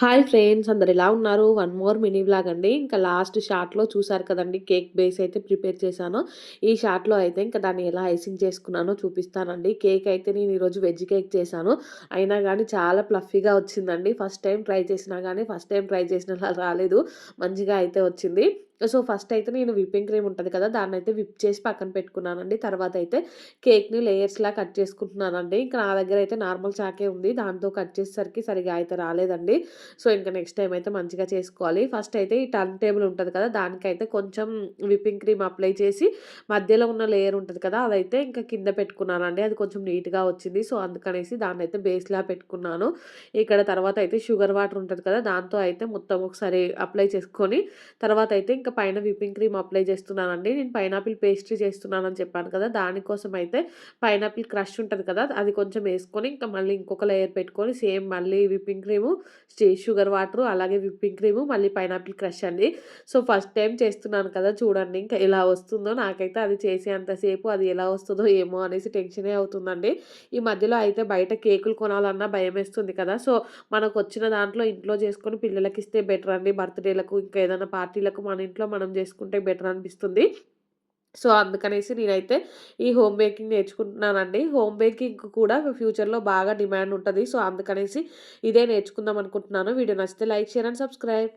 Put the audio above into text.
Hi friends అందరు ఎలా ఉన్నారు? వన్ మోర్ మినీ బ్లాగ్ అండి. ఇంకా లాస్ట్ షార్ట్లో చూసారు కదండి కేక్ బేస్ అయితే ప్రిపేర్ చేశాను. ఈ షార్ట్లో అయితే ఇంకా దాన్ని ఎలా ఐసింగ్ చేసుకున్నానో చూపిస్తానండి. కేక్ అయితే నేను ఈరోజు వెజ్ కేక్ చేశాను. అయినా కానీ చాలా ప్లఫీగా వచ్చిందండి. ఫస్ట్ టైం ట్రై చేసినా కానీ ఫస్ట్ టైం ట్రై చేసిన రాలేదు. మంచిగా అయితే వచ్చింది. సో ఫస్ట్ అయితే నేను విప్పింగ్ క్రీమ్ ఉంటుంది కదా దాన్ని అయితే విప్ చేసి పక్కన పెట్టుకున్నానండి. తర్వాత అయితే కేక్ని లేయర్స్లా కట్ చేసుకుంటున్నానండి. ఇంకా నా దగ్గర అయితే నార్మల్ చాకే ఉంది. దాంతో కట్ చేసేసరికి సరిగా అయితే రాలేదండి. సో ఇంకా నెక్స్ట్ టైం అయితే మంచిగా చేసుకోవాలి. ఫస్ట్ అయితే ఈ టర్న్ టేబుల్ ఉంటుంది కదా దానికైతే కొంచెం విప్పింగ్ క్రీమ్ అప్లై చేసి మధ్యలో ఉన్న లేయర్ ఉంటుంది కదా అదైతే ఇంకా కింద పెట్టుకున్నానండి. అది కొంచెం నీట్గా వచ్చింది. సో అందుకనేసి దాన్ని అయితే బేస్లా పెట్టుకున్నాను. ఇక్కడ తర్వాత అయితే షుగర్ వాటర్ ఉంటుంది కదా దాంతో అయితే మొత్తం ఒకసారి అప్లై చేసుకొని తర్వాత అయితే ఇంకా ఇంకా పైన విప్పింగ్ క్రీమ్ అప్లై చేస్తున్నానండి. నేను పైనాపిల్ పేస్ట్రీ చేస్తున్నానని చెప్పాను కదా దానికోసం అయితే పైనాపిల్ క్రష్ ఉంటుంది కదా అది కొంచెం వేసుకొని ఇంకా మళ్ళీ ఇంకొక లేయర్ పెట్టుకొని సేమ్ మళ్ళీ విప్పింగ్ క్రీము షుగర్ వాటర్ అలాగే విప్పింగ్ క్రీము మళ్ళీ పైనాపిల్ క్రష్ అండి. సో ఫస్ట్ టైం చేస్తున్నాను కదా చూడండి ఇంకా ఎలా వస్తుందో నాకైతే అది చేసేంతసేపు అది ఎలా వస్తుందో ఏమో అనేసి టెన్షనే అవుతుందండి. ఈ మధ్యలో అయితే బయట కేకులు కొనాలన్నా భయం వేస్తుంది కదా సో మనకు వచ్చిన దాంట్లో ఇంట్లో చేసుకొని పిల్లలకి ఇస్తే బెటర్ అండి బర్త్డేలకు ఇంకా ఏదైనా పార్టీలకు మన ఇంట్లో మనం చేసుకుంటే బెటర్ అనిపిస్తుంది. సో అందుకనేసి నేనైతే ఈ హోమ్ బేకింగ్ నేర్చుకుంటున్నానండి. హోమ్ బేకింగ్ కూడా ఫ్యూచర్లో బాగా డిమాండ్ ఉంటుంది. సో అందుకనేసి ఇదే నేర్చుకుందాం అనుకుంటున్నాను. వీడియో నచ్చితే లైక్ షేర్ అండ్ సబ్స్క్రైబ్.